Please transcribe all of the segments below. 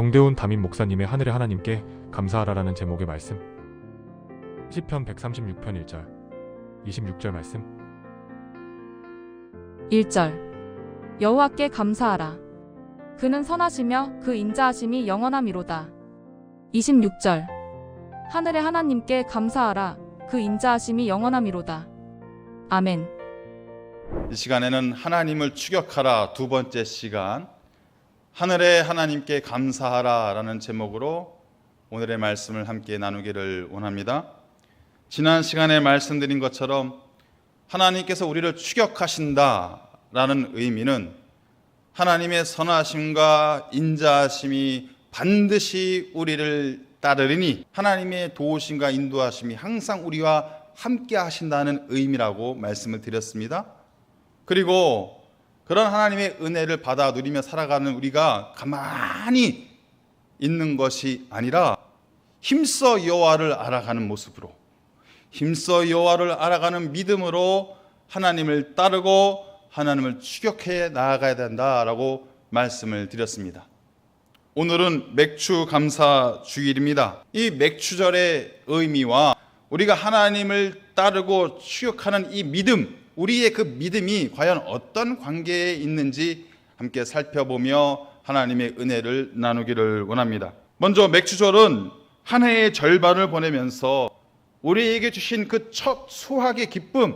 정대훈 담임 목사님의 하늘의 하나님께 감사하라라는 제목의 말씀. 시편 136편 1절. 26절 말씀. 1절 여호와께 감사하라 그는 선하시며 그 인자하심이 영원함이로다 26절 하늘의 하나님께 감사하라 그 인자하심이 영원함이로다 아멘 이 시간에는 하나님을 추격하라 두 번째 시간 하늘의 하나님께 감사하라 라는 제목으로 오늘의 말씀을 함께 나누기를 원합니다. 지난 시간에 말씀드린 것처럼 하나님께서 우리를 추격하신다 라는 의미는 하나님의 선하심과 인자하심이 반드시 우리를 따르리니 하나님의 도우심과 인도하심이 항상 우리와 함께 하신다는 의미라고 말씀을 드렸습니다. 그리고 그런 하나님의 은혜를 받아 누리며 살아가는 우리가 가만히 있는 것이 아니라 힘써 여호와를 알아가는 모습으로 힘써 여호와를 알아가는 믿음으로 하나님을 따르고 하나님을 추격해 나아가야 된다라고 말씀을 드렸습니다. 오늘은 맥주 감사 주일입니다. 이 맥주절의 의미와 우리가 하나님을 따르고 추격하는 이 믿음, 우리의 그 믿음이 과연 어떤 관계에 있는지 함께 살펴보며 하나님의 은혜를 나누기를 원합니다. 먼저 맥주절은 한 해의 절반을 보내면서 우리에게 주신 그 첫 수확의 기쁨,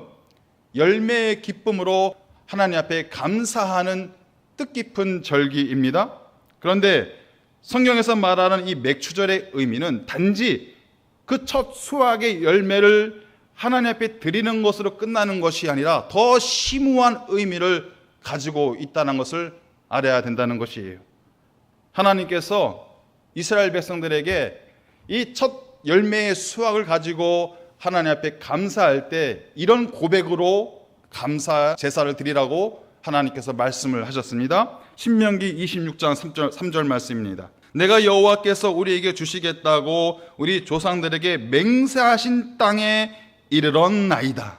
열매의 기쁨으로 하나님 앞에 감사하는 뜻깊은 절기입니다. 그런데 성경에서 말하는 이 맥주절의 의미는 단지 그 첫 수확의 열매를 하나님 앞에 드리는 것으로 끝나는 것이 아니라 더 심오한 의미를 가지고 있다는 것을 알아야 된다는 것이에요. 하나님께서 이스라엘 백성들에게 이 첫 열매의 수확을 가지고 하나님 앞에 감사할 때 이런 고백으로 감사 제사를 드리라고 하나님께서 말씀을 하셨습니다. 신명기 26장 3절, 3절 말씀입니다. 내가 여호와께서 우리에게 주시겠다고 우리 조상들에게 맹세하신 땅에 이르렀나이다.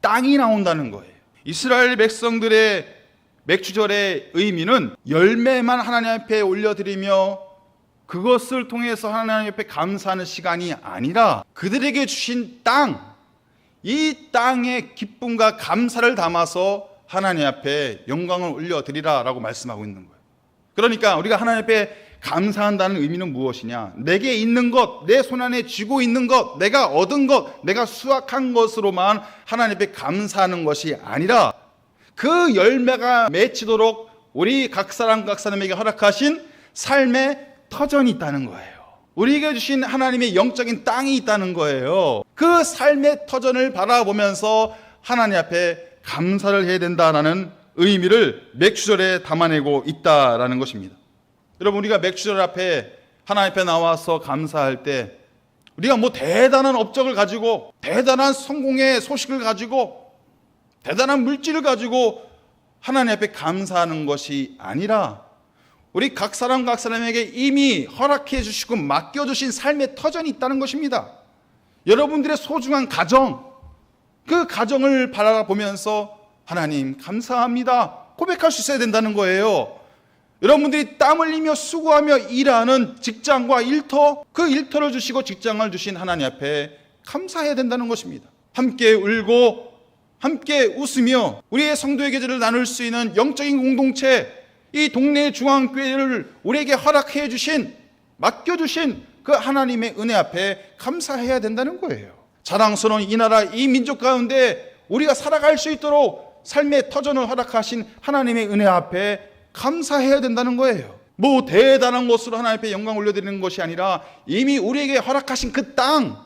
땅이 나온다는 거예요. 이스라엘 백성들의 맥주절의 의미는 열매만 하나님 앞에 올려드리며 그것을 통해서 하나님 앞에 감사하는 시간이 아니라 그들에게 주신 땅, 이 땅의 기쁨과 감사를 담아서 하나님 앞에 영광을 올려드리라 라고 말씀하고 있는 거예요. 그러니까 우리가 하나님 앞에 감사한다는 의미는 무엇이냐? 내게 있는 것, 내 손안에 쥐고 있는 것, 내가 얻은 것, 내가 수확한 것으로만 하나님 앞에 감사하는 것이 아니라 그 열매가 맺히도록 우리 각 사람 각 사람에게 허락하신 삶의 터전이 있다는 거예요. 우리에게 주신 하나님의 영적인 땅이 있다는 거예요. 그 삶의 터전을 바라보면서 하나님 앞에 감사를 해야 된다라는 의미를 맥주절에 담아내고 있다라는 것입니다. 여러분 우리가 맥주절 앞에 하나님 앞에 나와서 감사할 때 우리가 뭐 대단한 업적을 가지고 대단한 성공의 소식을 가지고 대단한 물질을 가지고 하나님 앞에 감사하는 것이 아니라 우리 각 사람 각 사람에게 이미 허락해 주시고 맡겨 주신 삶의 터전이 있다는 것입니다. 여러분들의 소중한 가정 그 가정을 바라보면서 하나님 감사합니다. 고백할 수 있어야 된다는 거예요. 여러분들이 땀 흘리며 수고하며 일하는 직장과 일터 그 일터를 주시고 직장을 주신 하나님 앞에 감사해야 된다는 것입니다. 함께 울고 함께 웃으며 우리의 성도의 계절을 나눌 수 있는 영적인 공동체 이 동네 중앙교회를 우리에게 허락해 주신 맡겨 주신 그 하나님의 은혜 앞에 감사해야 된다는 거예요. 자랑스러운 이 나라 이 민족 가운데 우리가 살아갈 수 있도록 삶의 터전을 허락하신 하나님의 은혜 앞에 감사해야 된다는 거예요. 뭐 대단한 것으로 하나님 앞에 영광 올려드리는 것이 아니라 이미 우리에게 허락하신 그 땅,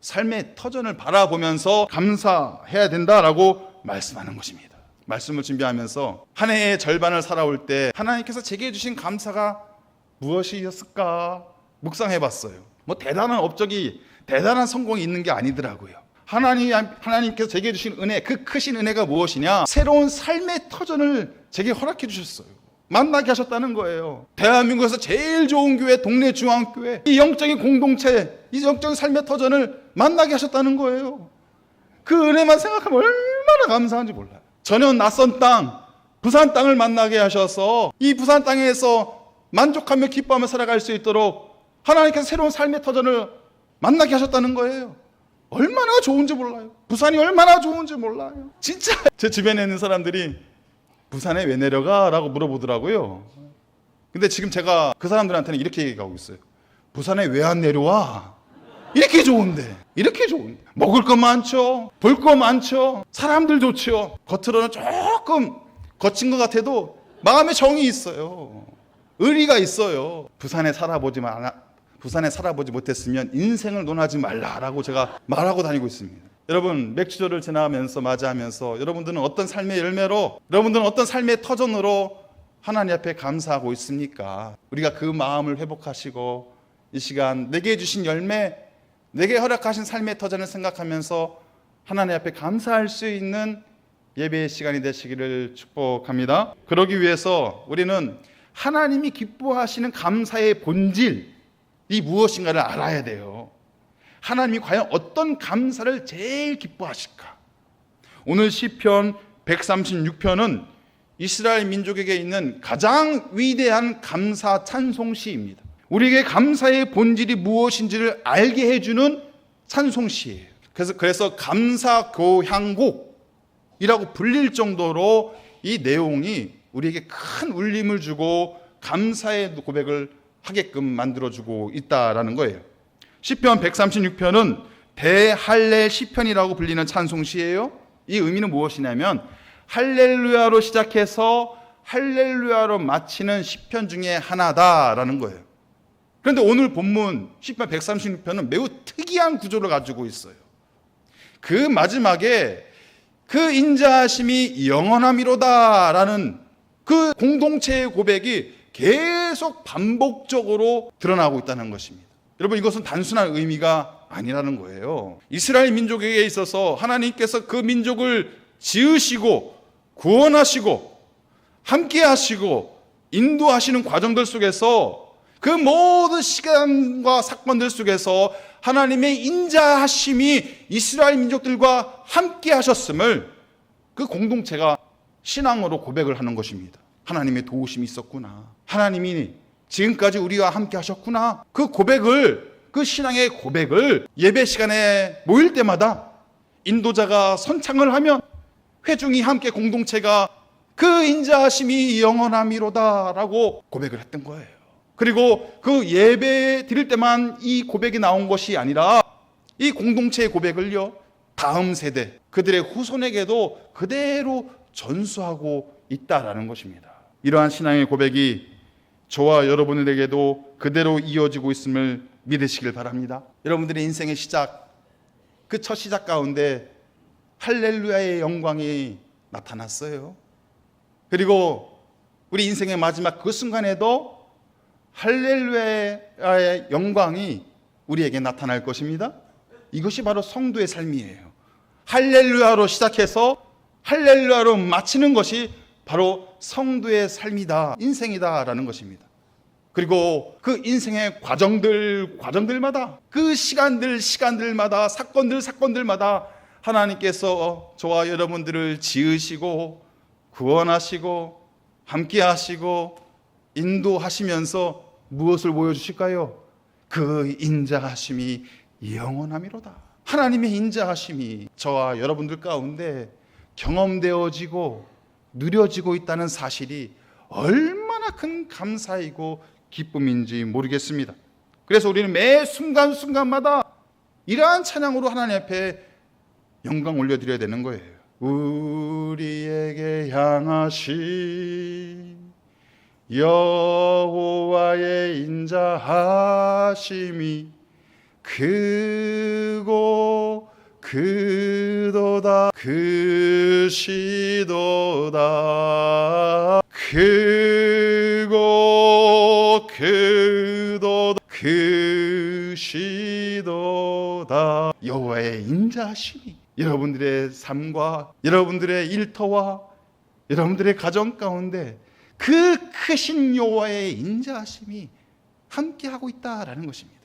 삶의 터전을 바라보면서 감사해야 된다라고 말씀하는 것입니다. 말씀을 준비하면서 한 해의 절반을 살아올 때 하나님께서 제게 해주신 감사가 무엇이었을까 묵상해 봤어요. 뭐 대단한 업적이 대단한 성공이 있는 게 아니더라고요. 하나님, 하나님께서 제게 주신 은혜, 그 크신 은혜가 무엇이냐? 새로운 삶의 터전을 제게 허락해 주셨어요. 만나게 하셨다는 거예요. 대한민국에서 제일 좋은 교회, 동네 중앙교회, 이 영적인 공동체, 이 영적인 삶의 터전을 만나게 하셨다는 거예요. 그 은혜만 생각하면 얼마나 감사한지 몰라요. 전혀 낯선 땅, 부산 땅을 만나게 하셔서 이 부산 땅에서 만족하며 기뻐하며 살아갈 수 있도록 하나님께서 새로운 삶의 터전을 만나게 하셨다는 거예요. 얼마나 좋은지 몰라요. 부산이 얼마나 좋은지 몰라요. 진짜 제 주변에 있는 사람들이 부산에 왜 내려가? 라고 물어보더라고요. 근데 지금 제가 그 사람들한테는 이렇게 얘기하고 있어요. 부산에 왜 안 내려와? 이렇게 좋은데, 이렇게 좋은데. 먹을 거 많죠? 볼 거 많죠? 사람들 좋죠? 겉으로는 조금 거친 것 같아도 마음에 정이 있어요. 의리가 있어요. 부산에 살아보지 마, 부산에 살아보지 못했으면 인생을 논하지 말라라고 제가 말하고 다니고 있습니다. 여러분 맥주절을 지나면서 맞이하면서 여러분들은 어떤 삶의 열매로 여러분들은 어떤 삶의 터전으로 하나님 앞에 감사하고 있습니까? 우리가 그 마음을 회복하시고 이 시간 내게 주신 열매, 내게 허락하신 삶의 터전을 생각하면서 하나님 앞에 감사할 수 있는 예배의 시간이 되시기를 축복합니다. 그러기 위해서 우리는 하나님이 기뻐하시는 감사의 본질, 이 무엇인가를 알아야 돼요. 하나님이 과연 어떤 감사를 제일 기뻐하실까? 오늘 시편 136편은 이스라엘 민족에게 있는 가장 위대한 감사 찬송 시입니다. 우리에게 감사의 본질이 무엇인지를 알게 해주는 찬송 시예요. 그래서 그래서 감사 교향곡이라고 불릴 정도로 이 내용이 우리에게 큰 울림을 주고 감사의 고백을 하게끔 만들어주고 있다라는 거예요. 시편 136편은 대할렐 시편이라고 불리는 찬송시예요. 이 의미는 무엇이냐면 할렐루야로 시작해서 할렐루야로 마치는 시편 중에 하나다라는 거예요. 그런데 오늘 본문 시편 136편은 매우 특이한 구조를 가지고 있어요. 그 마지막에 그 인자하심이 영원함이로다라는 그 공동체의 고백이 계속 반복적으로 드러나고 있다는 것입니다. 여러분 이것은 단순한 의미가 아니라는 거예요. 이스라엘 민족에게 있어서 하나님께서 그 민족을 지으시고 구원하시고 함께 하시고 인도하시는 과정들 속에서 그 모든 시간과 사건들 속에서 하나님의 인자하심이 이스라엘 민족들과 함께 하셨음을 그 공동체가 신앙으로 고백을 하는 것입니다. 하나님의 도우심이 있었구나. 하나님이 지금까지 우리와 함께 하셨구나. 그 고백을, 그 신앙의 고백을 예배 시간에 모일 때마다 인도자가 선창을 하면 회중이 함께 공동체가 그 인자하심이 영원함이로다라고 고백을 했던 거예요. 그리고 그 예배 드릴 때만 이 고백이 나온 것이 아니라 이 공동체의 고백을요, 다음 세대, 그들의 후손에게도 그대로 전수하고 있다라는 것입니다. 이러한 신앙의 고백이 저와 여러분에게도 그대로 이어지고 있음을 믿으시길 바랍니다. 여러분들의 인생의 시작, 그 첫 시작 가운데 할렐루야의 영광이 나타났어요. 그리고 우리 인생의 마지막 그 순간에도 할렐루야의 영광이 우리에게 나타날 것입니다. 이것이 바로 성도의 삶이에요. 할렐루야로 시작해서 할렐루야로 마치는 것이 바로 성도의 삶이다, 인생이다라는 것입니다. 그리고 그 인생의 과정들, 과정들마다 그 시간들, 시간들마다 사건들, 사건들마다 하나님께서 저와 여러분들을 지으시고 구원하시고 함께 하시고 인도하시면서 무엇을 보여주실까요? 그 인자하심이 영원함이로다. 하나님의 인자하심이 저와 여러분들 가운데 경험되어지고 누려지고 있다는 사실이 얼마나 큰 감사이고 기쁨인지 모르겠습니다. 그래서 우리는 매 순간순간마다 이러한 찬양으로 하나님 앞에 영광 올려드려야 되는 거예요. 우리에게 향하신 여호와의 인자하심이 크고 그도다 그시도다 크고 그도다 그시도다 여호와의 인자하심이 여러분들의 삶과 여러분들의 일터와 여러분들의 가정 가운데 그 크신 여호와의 인자하심이 함께하고 있다라는 것입니다.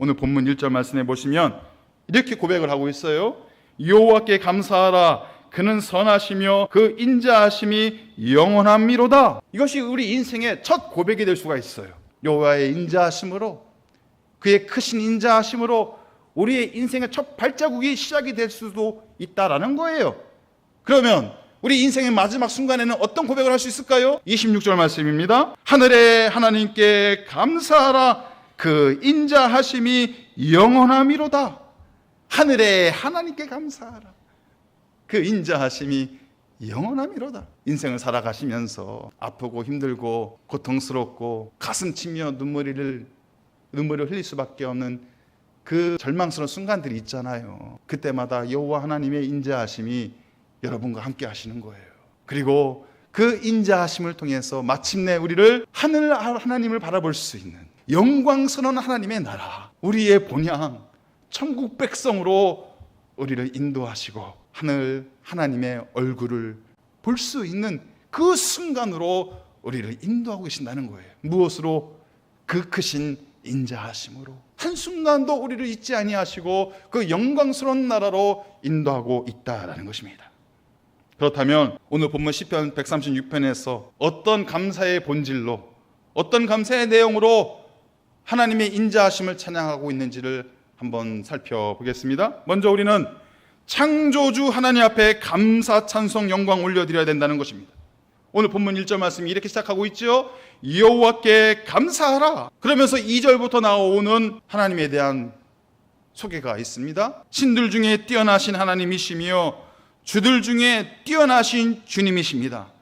오늘 본문 1절 말씀해 보시면 이렇게 고백을 하고 있어요. 여호와께 감사하라 그는 선하시며 그 인자하심이 영원함이로다. 이것이 우리 인생의 첫 고백이 될 수가 있어요. 여호와의 인자하심으로 그의 크신 인자하심으로 우리의 인생의 첫 발자국이 시작이 될 수도 있다라는 거예요. 그러면 우리 인생의 마지막 순간에는 어떤 고백을 할 수 있을까요? 26절 말씀입니다. 하늘의 하나님께 감사하라. 그 인자하심이 영원함이로다. 하늘의 하나님께 감사하라. 그 인자하심이 영원함이로다. 인생을 살아가시면서 아프고 힘들고 고통스럽고 가슴 치며 눈물을 눈물을 흘릴 수밖에 없는 그 절망스러운 순간들이 있잖아요. 그때마다 여호와 하나님의 인자하심이 여러분과 함께 하시는 거예요. 그리고 그 인자하심을 통해서 마침내 우리를 하늘 하나님을 바라볼 수 있는 영광스러운 하나님의 나라, 우리의 본향, 천국 백성으로 우리를 인도하시고 하늘 하나님의 얼굴을 볼 수 있는 그 순간으로 우리를 인도하고 계신다는 거예요. 무엇으로 그 크신 인자하심으로 한순간도 우리를 잊지 아니하시고 그 영광스러운 나라로 인도하고 있다라는 것입니다. 그렇다면 오늘 본문 시편 136편에서 어떤 감사의 본질로 어떤 감사의 내용으로 하나님의 인자하심을 찬양하고 있는지를 한번 살펴보겠습니다. 먼저 우리는 창조주 하나님 앞에 감사 찬송 영광 올려드려야 된다는 것입니다. 오늘 본문 1절 말씀이 이렇게 시작하고 있죠. 여호와께 감사하라. 그러면서 2절부터 나오는 하나님에 대한 소개가 있습니다. 신들 중에 뛰어나신 하나님이시며 주들 중에 뛰어나신 주님이십니다.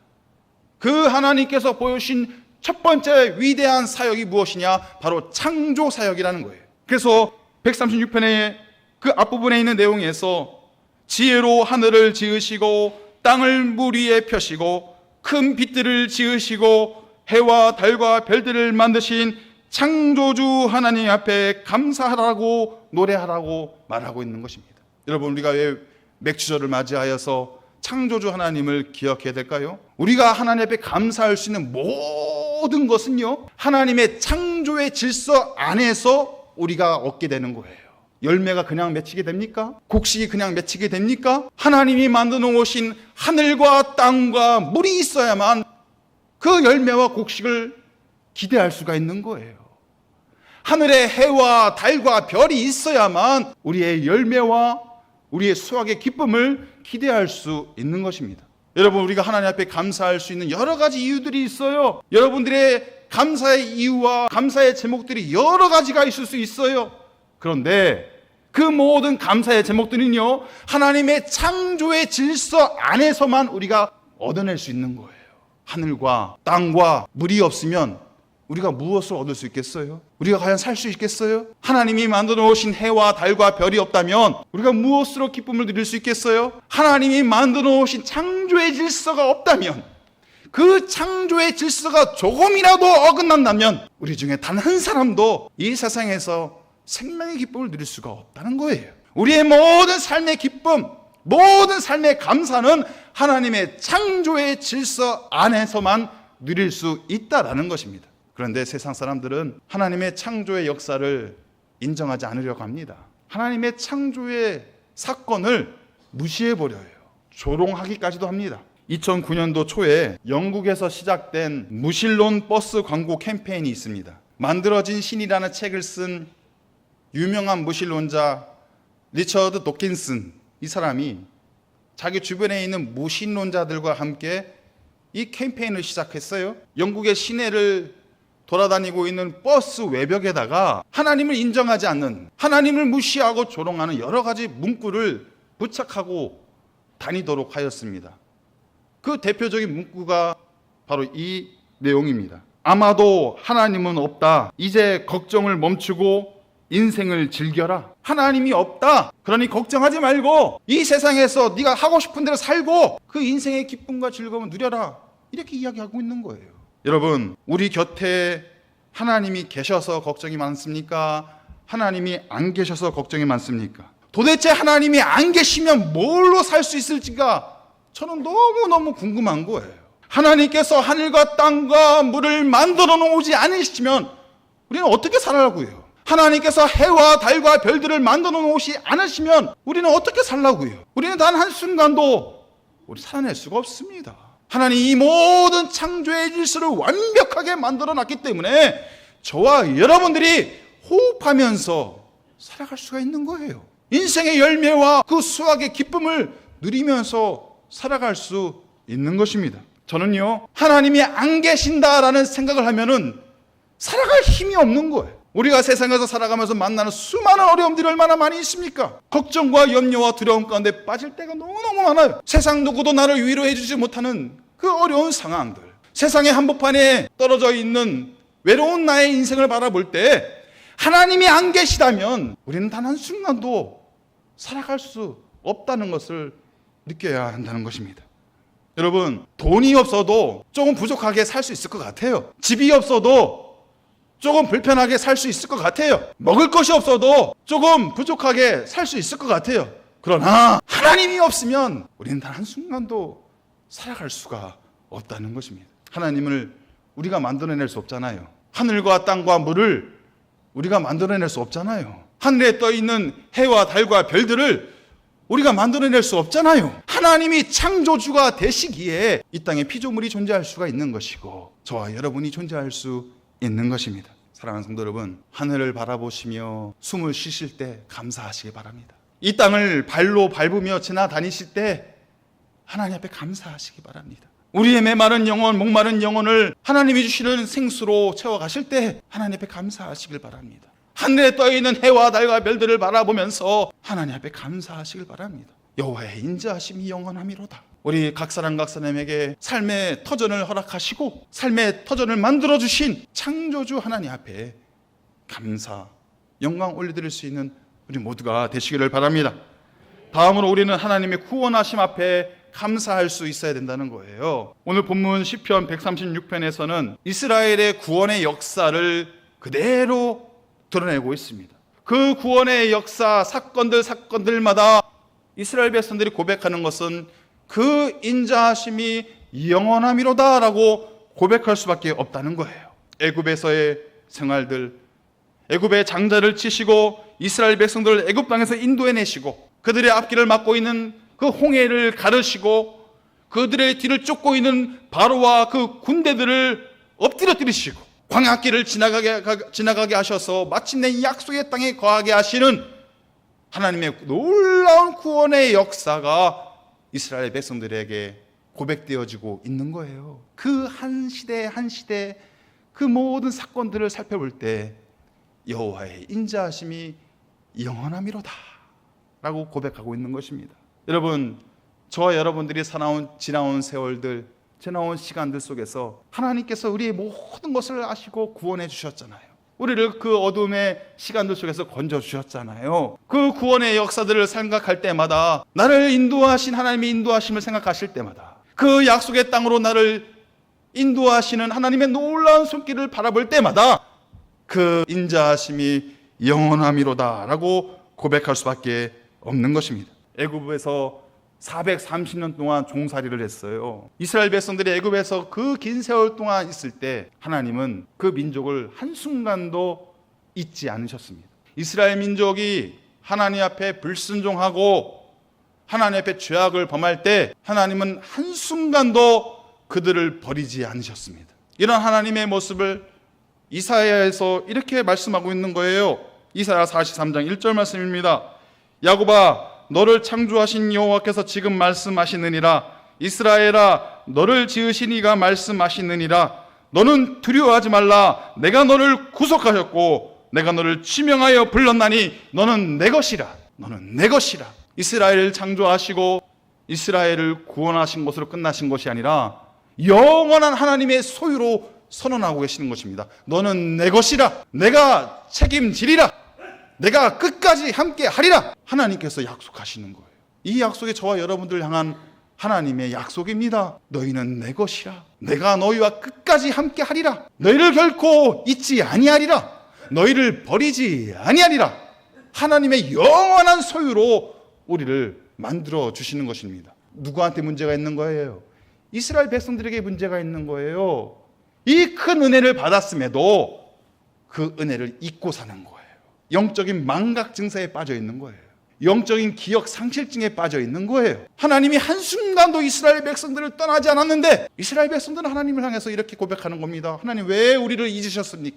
그 하나님께서 보여주신 첫 번째 위대한 사역이 무엇이냐? 바로 창조 사역이라는 거예요. 그래서 136편의 그 앞부분에 있는 내용에서 지혜로 하늘을 지으시고 땅을 물 위에 펴시고 큰 빛들을 지으시고 해와 달과 별들을 만드신 창조주 하나님 앞에 감사하라고 노래하라고 말하고 있는 것입니다. 여러분 우리가 왜 맥주절을 맞이하여서 창조주 하나님을 기억해야 될까요? 우리가 하나님 앞에 감사할 수 있는 모든 것은요 하나님의 창조의 질서 안에서 우리가 얻게 되는 거예요. 열매가 그냥 맺히게 됩니까? 곡식이 그냥 맺히게 됩니까? 하나님이 만들어 놓으신 하늘과 땅과 물이 있어야만 그 열매와 곡식을 기대할 수가 있는 거예요. 하늘에 해와 달과 별이 있어야만 우리의 열매와 우리의 수확의 기쁨을 기대할 수 있는 것입니다. 여러분, 우리가 하나님 앞에 감사할 수 있는 여러 가지 이유들이 있어요. 여러분들의 감사의 이유와 감사의 제목들이 여러 가지가 있을 수 있어요. 그런데 그 모든 감사의 제목들은요, 하나님의 창조의 질서 안에서만 우리가 얻어낼 수 있는 거예요. 하늘과 땅과 물이 없으면 우리가 무엇을 얻을 수 있겠어요? 우리가 과연 살 수 있겠어요? 하나님이 만들어 놓으신 해와 달과 별이 없다면 우리가 무엇으로 기쁨을 누릴 수 있겠어요? 하나님이 만들어 놓으신 창조의 질서가 없다면 그 창조의 질서가 조금이라도 어긋난다면 우리 중에 단 한 사람도 이 세상에서 생명의 기쁨을 누릴 수가 없다는 거예요. 우리의 모든 삶의 기쁨, 모든 삶의 감사는 하나님의 창조의 질서 안에서만 누릴 수 있다라는 것입니다. 그런데 세상 사람들은 하나님의 창조의 역사를 인정하지 않으려고 합니다. 하나님의 창조의 사건을 무시해 버려요. 조롱하기까지도 합니다. 2009년도 초에 영국에서 시작된 무신론 버스 광고 캠페인이 있습니다. 만들어진 신이라는 책을 쓴 유명한 무신론자 리처드 도킨슨 이 사람이 자기 주변에 있는 무신론자들과 함께 이 캠페인을 시작했어요. 영국의 시내를 돌아다니고 있는 버스 외벽에다가 하나님을 인정하지 않는 하나님을 무시하고 조롱하는 여러 가지 문구를 부착하고 다니도록 하였습니다. 그 대표적인 문구가 바로 이 내용입니다. 아마도 하나님은 없다. 이제 걱정을 멈추고 인생을 즐겨라. 하나님이 없다. 그러니 걱정하지 말고 이 세상에서 네가 하고 싶은 대로 살고 그 인생의 기쁨과 즐거움을 누려라. 이렇게 이야기하고 있는 거예요. 여러분, 우리 곁에 하나님이 계셔서 걱정이 많습니까? 하나님이 안 계셔서 걱정이 많습니까? 도대체 하나님이 안 계시면 뭘로 살 수 있을지가 저는 너무너무 궁금한 거예요. 하나님께서 하늘과 땅과 물을 만들어 놓지 않으시면 우리는 어떻게 살아라고요? 하나님께서 해와 달과 별들을 만들어 놓으시 않으시면 우리는 어떻게 살라고요? 우리는 단 한순간도 우리 살아낼 수가 없습니다. 하나님 이 모든 창조의 질서를 완벽하게 만들어 놨기 때문에 저와 여러분들이 호흡하면서 살아갈 수가 있는 거예요. 인생의 열매와 그 수확의 기쁨을 누리면서 살아갈 수 있는 것입니다. 저는요, 하나님이 안 계신다라는 생각을 하면은 살아갈 힘이 없는 거예요. 우리가 세상에서 살아가면서 만나는 수많은 어려움들이 얼마나 많이 있습니까? 걱정과 염려와 두려움 가운데 빠질 때가 너무너무 많아요. 세상 누구도 나를 위로해 주지 못하는 그 어려운 상황들. 세상의 한복판에 떨어져 있는 외로운 나의 인생을 바라볼 때 하나님이 안 계시다면 우리는 단 한순간도 살아갈 수 없다는 것을 느껴야 한다는 것입니다. 여러분, 돈이 없어도 조금 부족하게 살 수 있을 것 같아요. 집이 없어도 조금 불편하게 살 수 있을 것 같아요. 먹을 것이 없어도 조금 부족하게 살 수 있을 것 같아요. 그러나 하나님이 없으면 우리는 단 한순간도 살아갈 수가 없다는 것입니다. 하나님을 우리가 만들어낼 수 없잖아요. 하늘과 땅과 물을 우리가 만들어낼 수 없잖아요. 하늘에 떠 있는 해와 달과 별들을 우리가 만들어낼 수 없잖아요. 하나님이 창조주가 되시기에 이 땅에 피조물이 존재할 수가 있는 것이고 저와 여러분이 존재할 수 있는 것입니다. 사랑하는 성도 여러분, 하늘을 바라보시며 숨을 쉬실 때 감사하시기 바랍니다. 이 땅을 발로 밟으며 지나다니실 때 하나님 앞에 감사하시기 바랍니다. 우리의 메마른 영혼, 목마른 영혼을 하나님이 주시는 생수로 채워가실 때 하나님 앞에 감사하시길 바랍니다. 하늘에 떠 있는 해와 달과 별들을 바라보면서 하나님 앞에 감사하시길 바랍니다. 여호와의 인자하심이 영원함이로다. 우리 각 사람 각 사람에게 삶의 터전을 허락하시고 삶의 터전을 만들어 주신 창조주 하나님 앞에 감사, 영광 올려드릴 수 있는 우리 모두가 되시기를 바랍니다. 다음으로 우리는 하나님의 구원하심 앞에 감사할 수 있어야 된다는 거예요. 오늘 본문 시편 136편에서는 이스라엘의 구원의 역사를 그대로 드러내고 있습니다. 그 구원의 역사 사건들 사건들마다 이스라엘 백성들이 고백하는 것은 그 인자하심이 영원함이로다라고 고백할 수밖에 없다는 거예요. 애굽에서의 생활들, 애굽의 장자를 치시고 이스라엘 백성들을 애굽 땅에서 인도해 내시고 그들의 앞길을 막고 있는 그 홍해를 가르시고 그들의 뒤를 쫓고 있는 바로와 그 군대들을 엎드려뜨리시고 광야길을 지나가게 지나가게 하셔서 마침내 이 약속의 땅에 거하게 하시는 하나님의 놀라운 구원의 역사가 이스라엘 백성들에게 고백되어지고 있는 거예요. 그 한 시대 한 시대 그 모든 사건들을 살펴볼 때 여호와의 인자하심이 영원함이로다 라고 고백하고 있는 것입니다. 여러분, 저와 여러분들이 살아온 지나온 세월들, 지나온 시간들 속에서 하나님께서 우리의 모든 것을 아시고 구원해 주셨잖아요. 우리를 그 어둠의 시간들 속에서 건져 주셨잖아요. 그 구원의 역사들을 생각할 때마다 나를 인도하신 하나님의 인도하심을 생각하실 때마다 그 약속의 땅으로 나를 인도하시는 하나님의 놀라운 손길을 바라볼 때마다 그 인자하심이 영원함이로다라고 고백할 수밖에 없는 것입니다. 애굽에서 430년 동안 종살이를 했어요. 이스라엘 백성들이 애굽에서 그 긴 세월 동안 있을 때 하나님은 그 민족을 한순간도 잊지 않으셨습니다. 이스라엘 민족이 하나님 앞에 불순종하고 하나님 앞에 죄악을 범할 때 하나님은 한순간도 그들을 버리지 않으셨습니다. 이런 하나님의 모습을 이사야에서 이렇게 말씀하고 있는 거예요. 이사야 43장 1절 말씀입니다. 야곱아 너를 창조하신 여호와께서 지금 말씀하시느니라. 이스라엘아 너를 지으신 이가 말씀하시느니라. 너는 두려워하지 말라. 내가 너를 구속하였고 내가 너를 지명하여 불렀나니 너는 내 것이라. 너는 내 것이라. 이스라엘을 창조하시고 이스라엘을 구원하신 것으로 끝나신 것이 아니라 영원한 하나님의 소유로 선언하고 계시는 것입니다. 너는 내 것이라. 내가 책임지리라 내가 끝까지 함께 하리라 하나님께서 약속하시는 거예요. 이 약속이 저와 여러분들 향한 하나님의 약속입니다. 너희는 내 것이라. 내가 너희와 끝까지 함께 하리라. 너희를 결코 잊지 아니하리라. 너희를 버리지 아니하리라. 하나님의 영원한 소유로 우리를 만들어 주시는 것입니다. 누구한테 문제가 있는 거예요? 이스라엘 백성들에게 문제가 있는 거예요. 이 큰 은혜를 받았음에도 그 은혜를 잊고 사는 거예요. 영적인 망각 증세에 빠져 있는 거예요. 영적인 기억 상실증에 빠져 있는 거예요. 하나님이 한순간도 이스라엘 백성들을 떠나지 않았는데 이스라엘 백성들은 하나님을 향해서 이렇게 고백하는 겁니다. 하나님 왜 우리를 잊으셨습니까?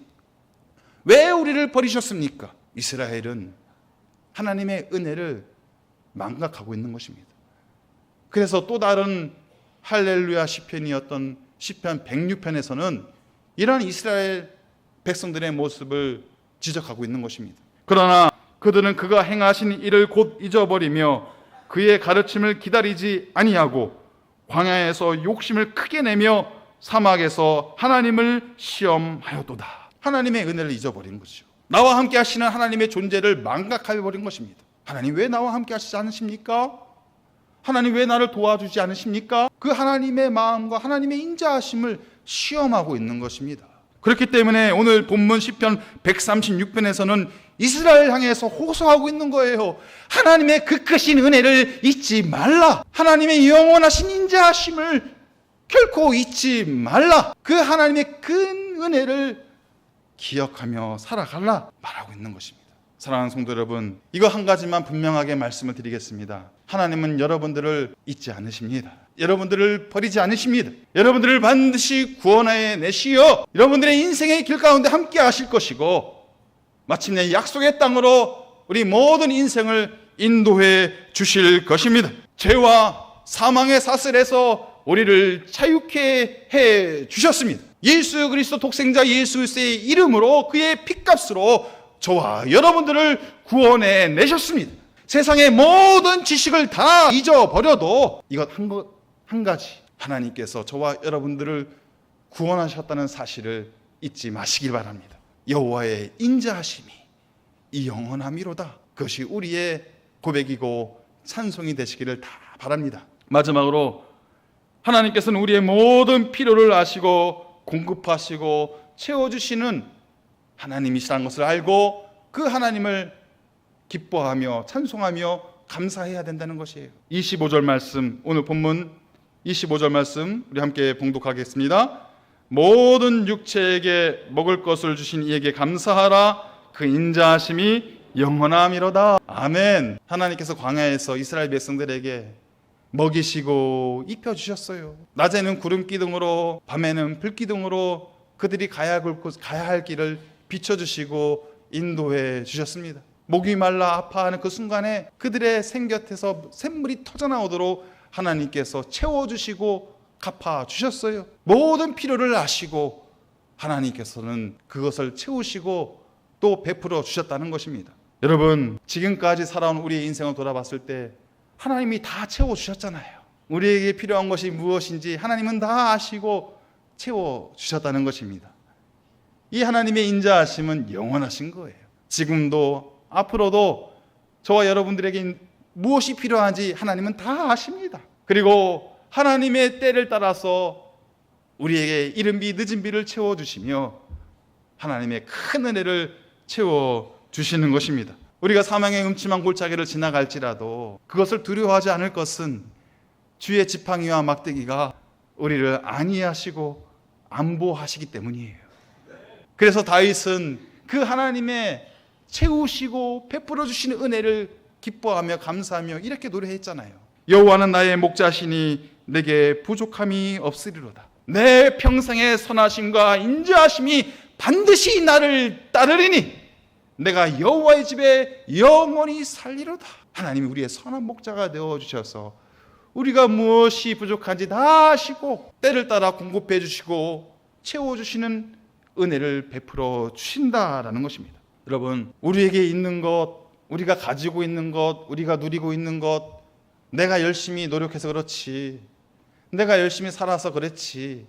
왜 우리를 버리셨습니까? 이스라엘은 하나님의 은혜를 망각하고 있는 것입니다. 그래서 또 다른 할렐루야 시편이었던 시편 106편에서는 이러한 이스라엘 백성들의 모습을 지적하고 있는 것입니다. 그러나 그들은 그가 행하신 일을 곧 잊어버리며 그의 가르침을 기다리지 아니하고 광야에서 욕심을 크게 내며 사막에서 하나님을 시험하였도다. 하나님의 은혜를 잊어버린 거죠. 나와 함께 하시는 하나님의 존재를 망각해 버린 것입니다. 하나님 왜 나와 함께 하시지 않으십니까? 하나님 왜 나를 도와주지 않으십니까? 그 하나님의 마음과 하나님의 인자하심을 시험하고 있는 것입니다. 그렇기 때문에 오늘 본문 10편 136편에서는 이스라엘 향해서 호소하고 있는 거예요. 하나님의 그 크신 은혜를 잊지 말라. 하나님의 영원하신 인자하심을 결코 잊지 말라. 그 하나님의 큰 은혜를 기억하며 살아갈라 말하고 있는 것입니다. 사랑하는 성도 여러분, 이거 한 가지만 분명하게 말씀을 드리겠습니다. 하나님은 여러분들을 잊지 않으십니다. 여러분들을 버리지 않으십니다. 여러분들을 반드시 구원해 내시어 여러분들의 인생의 길 가운데 함께 하실 것이고 마침내 약속의 땅으로 우리 모든 인생을 인도해 주실 것입니다. 죄와 사망의 사슬에서 우리를 자유케 해 주셨습니다. 예수 그리스도 독생자 예수 그리스도의 이름으로 그의 핏값으로 저와 여러분들을 구원해 내셨습니다. 세상의 모든 지식을 다 잊어버려도 이것 한, 것, 한 가지 하나님께서 저와 여러분들을 구원하셨다는 사실을 잊지 마시길 바랍니다. 여호와의 인자하심이 이 영원함이로다. 그것이 우리의 고백이고 찬송이 되시기를 다 바랍니다. 마지막으로 하나님께서는 우리의 모든 필요를 아시고 공급하시고 채워주시는 하나님이시라는 것을 알고 그 하나님을 기뻐하며 찬송하며 감사해야 된다는 것이에요. 25절 말씀 오늘 본문 25절 말씀 우리 함께 봉독하겠습니다. 모든 육체에게 먹을 것을 주신 이에게 감사하라 그 인자하심이 영원함이로다. 아멘. 하나님께서 광야에서 이스라엘 백성들에게 먹이시고 입혀 주셨어요. 낮에는 구름 기둥으로 밤에는 불 기둥으로 그들이 가야 할 곳, 가야 할 길을 비춰 주시고 인도해 주셨습니다. 목이 말라 아파하는 그 순간에 그들의 생곁에서 샘물이 터져 나오도록 하나님께서 채워 주시고 갚아 주셨어요. 모든 필요를 아시고 하나님께서는 그것을 채우시고 또 베풀어 주셨다는 것입니다. 여러분, 지금까지 살아온 우리의 인생을 돌아봤을 때 하나님이 다 채워 주셨잖아요. 우리에게 필요한 것이 무엇인지 하나님은 다 아시고 채워 주셨다는 것입니다. 이 하나님의 인자하심은 영원하신 거예요. 지금도 앞으로도 저와 여러분들에게 무엇이 필요한지 하나님은 다 아십니다. 그리고 하나님의 때를 따라서 우리에게 이른 비 늦은 비를 채워 주시며 하나님의 큰 은혜를 채워 주시는 것입니다. 우리가 사망의 음침한 골짜기를 지나갈지라도 그것을 두려워하지 않을 것은 주의 지팡이와 막대기가 우리를 안위하시고 안보하시기 때문이에요. 그래서 다윗은 그 하나님의 채우시고 베풀어 주시는 은혜를 기뻐하며 감사하며 이렇게 노래했잖아요. 여호와는 나의 목자시니 내게 부족함이 없으리로다. 내 평생의 선하심과 인자하심이 반드시 나를 따르리니 내가 여호와의 집에 영원히 살리로다. 하나님이 우리의 선한 목자가 되어 주셔서 우리가 무엇이 부족한지 다 아시고 때를 따라 공급해 주시고 채워 주시는 은혜를 베풀어 주신다라는 것입니다. 여러분, 우리에게 있는 것, 우리가 가지고 있는 것, 우리가 누리고 있는 것, 내가 열심히 노력해서 그렇지. 내가 열심히 살아서 그렇지.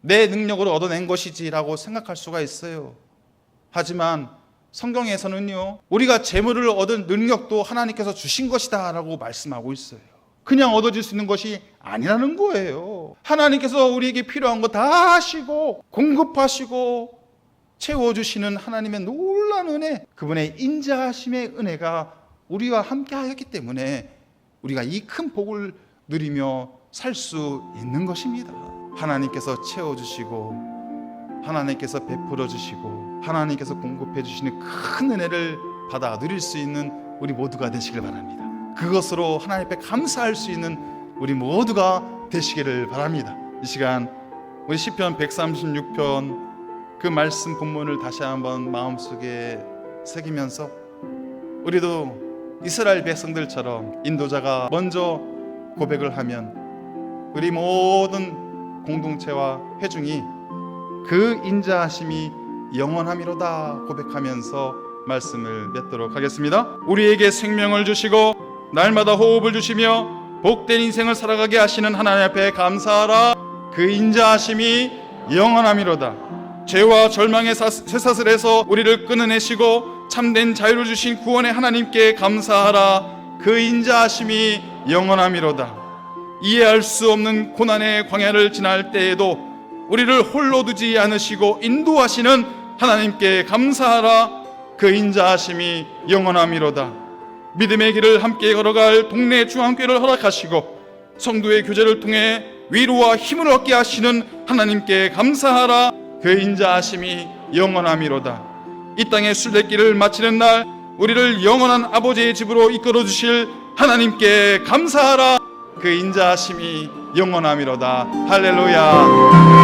내 능력으로 얻어낸 것이지라고 생각할 수가 있어요. 하지만 성경에서는요, 우리가 재물을 얻은 능력도 하나님께서 주신 것이다 라고 말씀하고 있어요. 그냥 얻어질 수 있는 것이 아니라는 거예요. 하나님께서 우리에게 필요한 거 다 하시고, 공급하시고, 채워주시는 하나님의 놀라운 은혜, 그분의 인자하심의 은혜가 우리와 함께 하였기 때문에 우리가 이 큰 복을 누리며 살 수 있는 것입니다. 하나님께서 채워주시고, 하나님께서 베풀어 주시고, 하나님께서 공급해 주시는 큰 은혜를 받아 누릴 수 있는 우리 모두가 되시길 바랍니다. 그것으로 하나님 앞에 감사할 수 있는 우리 모두가 되시기를 바랍니다. 이 시간 우리 시편 136편 그 말씀 본문을 다시 한번 마음속에 새기면서 우리도 이스라엘 백성들처럼 인도자가 먼저 고백을 하면 우리 모든 공동체와 회중이 그 인자하심이 영원함이로다 고백하면서 말씀을 맺도록 하겠습니다. 우리에게 생명을 주시고 날마다 호흡을 주시며 복된 인생을 살아가게 하시는 하나님 앞에 감사하라. 그 인자하심이 영원함이로다. 죄와 절망의 사- 쇠사슬에서 우리를 끊어내시고 참된 자유를 주신 구원의 하나님께 감사하라. 그 인자하심이 영원함이로다. 이해할 수 없는 고난의 광야를 지날 때에도 우리를 홀로 두지 않으시고 인도하시는 하나님께 감사하라. 그 인자하심이 영원함이로다. 믿음의 길을 함께 걸어갈 동네 중앙교회를 허락하시고 성도의 교제를 통해 위로와 힘을 얻게 하시는 하나님께 감사하라. 그 인자하심이 영원함이로다. 이 땅의 순례길을 마치는 날 우리를 영원한 아버지의 집으로 이끌어 주실 하나님께 감사하라. 그 인자하심이 영원함이로다. 할렐루야.